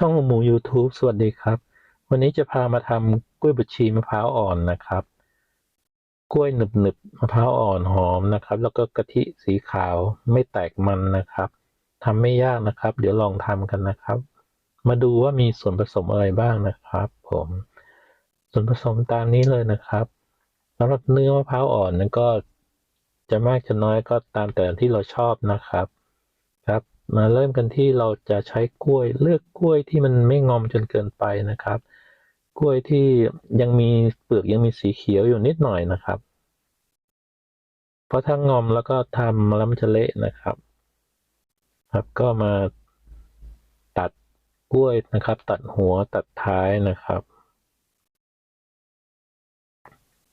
ช่องหมู YouTube สวัสดีครับ วันนี้จะพามาทำกล้วยบดชีมะพร้าวอ่อนนะครับ กล้วยหนึบหนึบๆมะพร้าวอ่อนหอมนะครับ แล้วก็กะทิสีขาวไม่แตกมันนะครับทำไม่ยากนะครับ เดี๋ยวลองทำกันนะครับ มาดูว่ามีส่วนผสมอะไรบ้างนะครับ ผม ส่วนผสมตามนี้เลยนะครับสำหรับเนื้อมะพร้าวอ่อนนั้นก็จะมากจะน้อยก็ตามแต่ที่เราชอบนะครับ ครับ มาเริ่มกันที่เราจะใช้กล้วยเลือกกล้วยที่มันไม่งอมจนเกินไปนะครับ กล้วยที่ยังมีเปลือกยังมีสีเขียวอยู่นิดหน่อยนะครับ เพราะถ้างอมแล้วก็ทำแล้วมันจะเละนะครับ ครับก็มาตัดกล้วยนะครับ ตัดหัวตัดท้ายนะครับ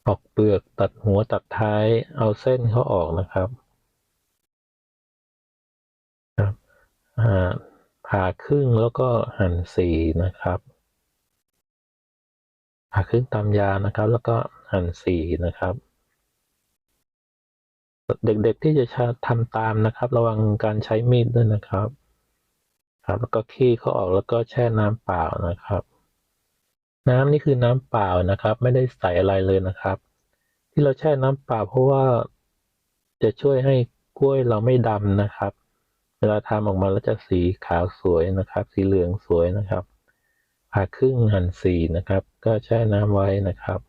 ออกเปลือกตัดหัวตัดท้ายเอาเส้นเขาออกนะครับครับ ผ่าครึ่งแล้วก็หั่นสี่นะครับ ผ่าครึ่งตามยานะครับ แล้วก็หั่นสี่นะครับ เด็กๆที่จะทำตามนะครับ ระวังการใช้มีดด้วยนะครับ ครับแล้วก็ขี้เขาออกแล้วก็แช่น้ำเปล่านะครับ น้ำนี่คือน้ำเปล่านะครับ ไม่ได้ใส่อะไรเลยนะครับ ที่เราแช่น้ำเปล่าเพราะว่าจะช่วยให้กล้วยเราไม่ดำนะครับ วลาทำออกมาแล้วจะสีขาวสวยนะครับ สีเหลืองสวยนะครับผ่าครึ่งหั่นสีนะครับ ก็แช่น้ำไว้นะครับ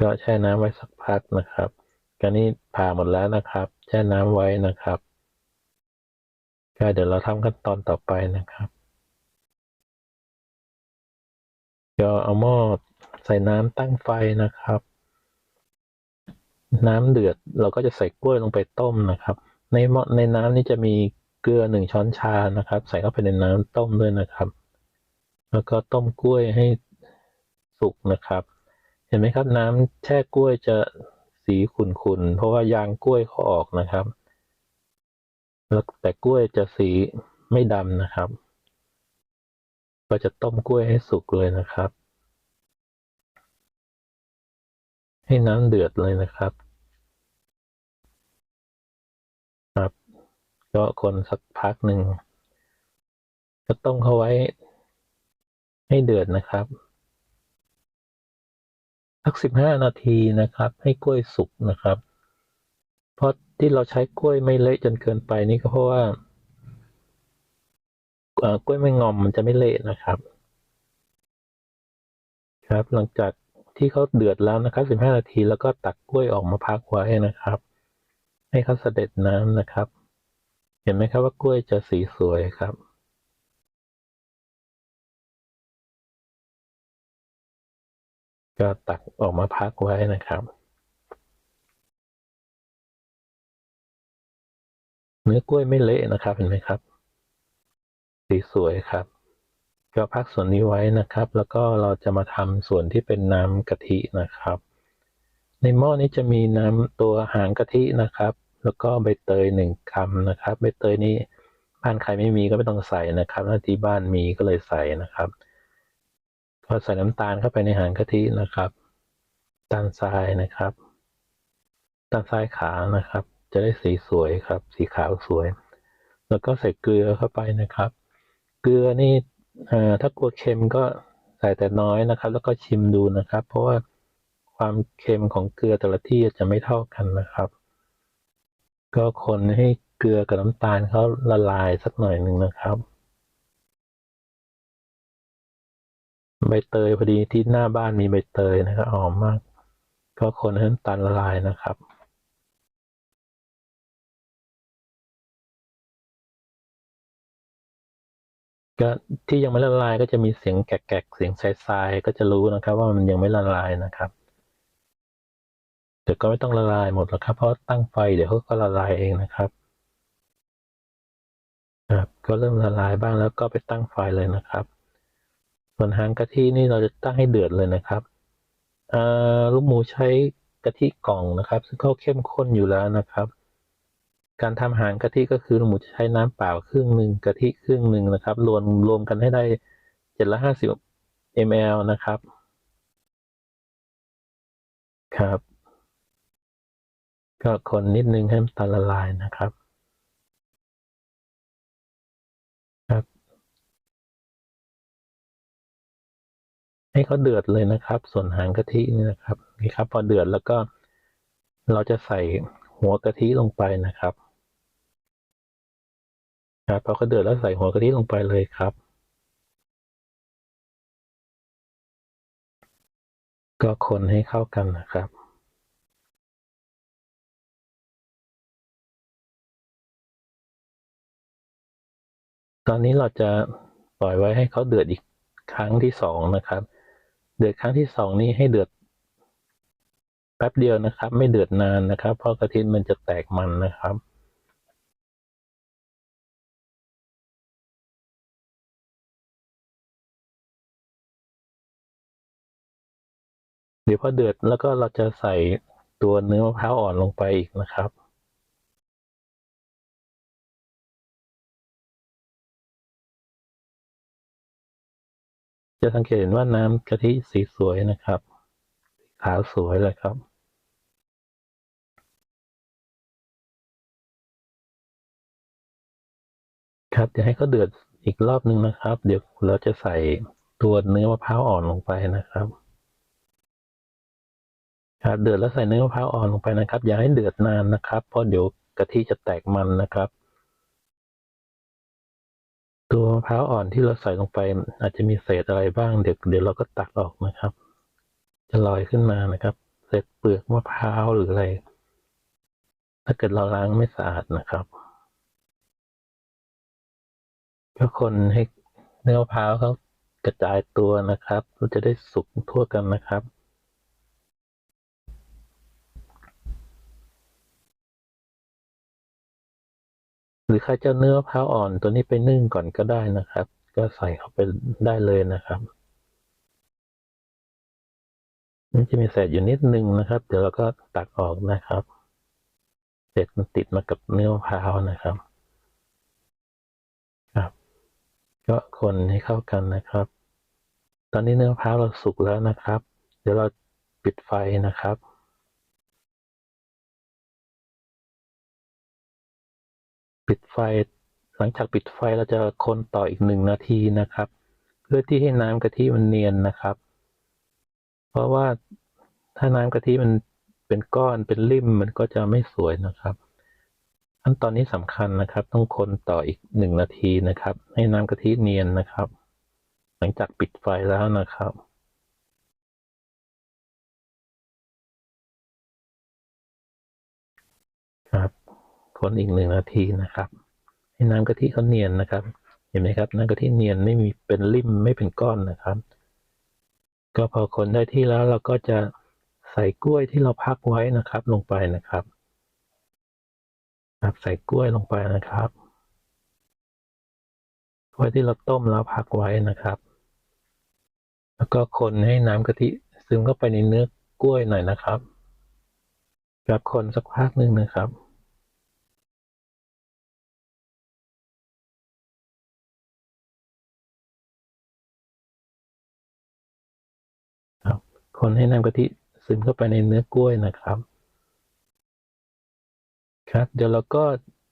ก็แช่น้ำไว้สักพักนะครับก็นี่ผ่าหมดแล้วนะครับ แช่น้ำไว้นะครับก็เดี๋ยวเราทำขั้นตอนต่อไปนะครับก็เอาหม้อใส่น้ำตั้งไฟนะครับ น้ำเดือดเราก็จะใส่กล้วยลงไปต้มนะครับ ในหม้อในน้ำนี่จะมีเกลือหนึ่งช้อนชานะครับ ใส่เข้าไปในน้ำต้มด้วยนะครับ แล้วก็ต้มกล้วยให้สุกนะครับ เห็นไหมครับน้ำแช่กล้วยจะสีขุ่นๆเพราะว่ายางกล้วยเขาออกนะครับ แล้วแต่กล้วยจะสีไม่ดำนะครับ ก็จะต้มกล้วยให้สุกเลยนะครับ ให้น้ำเดือดเลยนะครับครับ ก็คนสักพักหนึ่งก็ต้มเขาไว้ให้เดือดนะครับสักสิบห้านาทีนะครับ ให้กล้วยสุกนะครับ เพราะที่เราใช้กล้วยไม่เละจนเกินไปนี่ก็เพราะว่ากล้วยไม่งอมมันจะไม่เละนะครับ ครับ หลังจากที่เขาเดือดแล้วนะครับสิบห้านาทีแล้วก็ตักกล้วยออกมาพักไว้นะครับ ให้เขาเสด็จน้ำนะครับ เห็นไหมครับว่ากล้วยจะสีสวยครับก็ตักออกมาพักไว้นะครับ เนื้อกล้วยไม่เละนะครับเห็นไหมครับ สีสวยครับ ก็พักส่วนนี้ไว้นะครับ แล้วก็เราจะมาทำส่วนที่เป็นน้ำกะทินะครับ ในหม้อนี้จะมีน้ำตัวหางกะทินะครับ แล้วก็ใบเตยหนึ่งคำนะครับใบเตยนี้บ้านใครไม่มีก็ไม่ต้องใส่นะครับถ้าที่บ้านมีก็เลยใส่นะครับ ก็ใส่น้ำตาลเข้าไปในหางกะทินะครับตาลทรายนะครับตาลทรายขาวนะครับ จะได้สีสวยครับ สีขาวสวย แล้วก็ใส่เกลือเข้าไปนะครับ เกลือนี่ถ้ากลัวเค็มก็ใส่แต่น้อยนะครับ แล้วก็ชิมดูนะครับ เพราะว่าความเค็มของเกลือแต่ละที่จะไม่เท่ากันนะครับ ก็คนให้เกลือกับน้ำตาลเขาละลายสักหน่อยหนึ่งนะครับ ใบเตยพอดีที่หน้าบ้านมีใบเตยนะครับหอมมาก ก็คนให้น้ำตาลละลายนะครับก็ที่ยังไม่ละลายก็จะมีเสียงแกกๆเสียงทรายๆก็จะรู้นะครับ ว่ามันยังไม่ละลายนะครับ แต่ก็ไม่ต้องละลายหมดหรอกครับ เพราะตั้งไฟเดี๋ยวเขาก็ละลายเองนะครับ ครับ ก็เริ่มละลายบ้างแล้วก็ไปตั้งไฟเลยนะครับ ส่วนหางกะทินี่เราจะตั้งให้เดือดเลยนะครับลูกหมูใช้กะทิกล่องนะครับ ซึ่งเขาเข้มข้นอยู่แล้วนะครับ การทำหางกะทิก็คือลูกหมูจะใช้น้ำเปล่าครึ่งหนึ่งกะทิครึ่งหนึ่งนะครับ รวมรวมกันให้ได้เจ็ดร้อยห้าสิบ ml นะครับ ครับ ก็คนนิดนึงให้มันตาละลายนะครับ ครับ ให้เขาเดือดเลยนะครับ ส่วนหางกะทินี่นะครับนี่ครับ พอเดือดแล้วก็เราจะใส่หัวกะทิลงไปนะครับครับพอเขาเดือดแล้วใส่หัวกะทิลงไปเลยครับก็คนให้เข้ากันนะครับ ตอนนี้เราจะปล่อยไว้ให้เขาเดือดอีกครั้งที่สองนะครับ เดือดครั้งที่สองนี้ให้เดือดแป๊บเดียวนะครับ ไม่เดือดนานนะครับ เพราะกระทิมันจะแตกมันนะครับเดี๋ยวพอเดือดแล้วก็เราจะใส่ตัวเนื้อมะพร้าวอ่อนลงไปอีกนะครับ จะสังเกตเห็นว่าน้ำกะทิสีสวยนะครับ ขาวสวยเลยครับ ครับเดี๋ยวให้เขาเดือดอีกรอบนึงนะครับ เดี๋ยวเราจะใส่ตัวเนื้อมะพร้าวอ่อนลงไปนะครับครับเดือดแล้วใส่เนื้อมะพร้าวอ่อนลงไปนะครับ อย่าให้เดือดนานนะครับ เพราะเดี๋ยวกะทิจะแตกมันนะครับ ตัวมะพร้าวอ่อนที่เราใส่ลงไป อาจจะมีเศษอะไรบ้างเดี๋ยวเดี๋ยวเราก็ตักออกนะครับ จะลอยขึ้นมานะครับ เศษเปลือกมะพร้าวหรืออะไร ถ้าเกิดเราล้างไม่สะอาดนะครับก็คนให้เนื้อมะพร้าวเขากระจายตัวนะครับเราจะได้สุกทั่วกันนะครับ รือใครจะเนื้อมะพร้าวอ่อนตัวนี้ไปนึ่งก่อนก็ได้นะครับ ก็ใส่เข้าไปได้เลยนะครับมันจะมีเศษอยู่นิดนึงนะครับ เดี๋ยวเราก็ตักออกนะครับเศษมันติดมากับเนื้อมะพร้าวนะครับ ครับ ก็คนให้เข้ากันนะครับ ตอนนี้เนื้อมะพร้าวเราสุกแล้วนะครับ เดี๋ยวเราปิดไฟนะครับ ปิดไฟ หลังจากปิดไฟเราจะคนต่ออีกหนึ่งนาทีนะครับ เพื่อที่ให้น้ำกะทิมันเนียนนะครับ เพราะว่าถ้าน้ำกะทิมันเป็นก้อนเป็นริ่มมันก็จะไม่สวยนะครับขั้นตอนนี้สำคัญนะครับ ต้องคนต่ออีกหนึ่งนาทีนะครับ ให้น้ำกะทิเนียนนะครับ หลังจากปิดไฟแล้วนะครับ คนอีกหนึ่งนาทีนะครับ ให้น้ำกะทิเขาเนียนนะครับ เห็นไหมครับน้ำกะทิเนียนไม่มีเป็นริ่มไม่เป็นก้อนนะครับ ก็พอคนได้ที่แล้วเราก็จะใส่กล้วยที่เราพักไว้นะครับ ลงไปนะครับครับใส่กล้วยลงไปนะครับกล้วยที่เราต้มแล้วพักไว้นะครับ แล้วก็คนให้น้ำกะทิซึมเข้าไปในเนื้อกล้วยหน่อยนะครับครับคนสักพักหนึ่งนะครับ คนให้น้ำกะทิซึมเข้าไปในเนื้อกล้วยนะครับ ครับ เดี๋ยวเราก็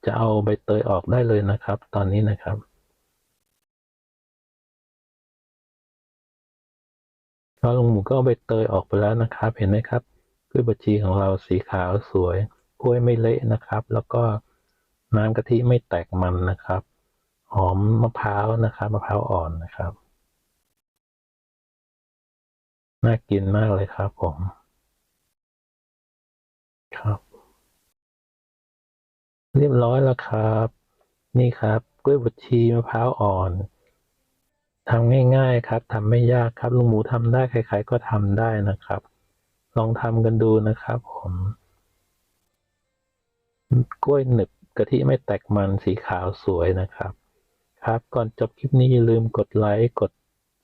จะเอาใบเตยออกได้เลยนะครับ ตอนนี้นะครับก็ลุงหมูก็เอาใบเตยออกไปแล้วนะครับ เห็นไหมครับกล้วยบวชชีของเราสีขาวสวยกล้วยไม่เละนะครับ แล้วก็น้ำกะทิไม่แตกมันนะครับ หอมมะพร้าวนะครับมะพร้าวอ่อนนะครับ น่ากินมากเลยครับผม ครับ เรียบร้อยแล้วครับ นี่ครับกล้วยบวชชีมะพร้าวอ่อนทำง่ายๆครับทำไม่ยากครับลุงหมูทำได้ใครๆก็ทำได้นะครับ ลองทำกันดูนะครับ ผม กล้วยหนึบกะทิไม่แตกมันสีขาวสวยนะครับ ครับก่อนจบคลิปนี้อย่าลืมกดไลค์กด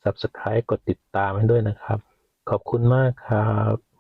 Subscribe กดติดตามให้ด้วยนะครับ ขอบคุณมากครับ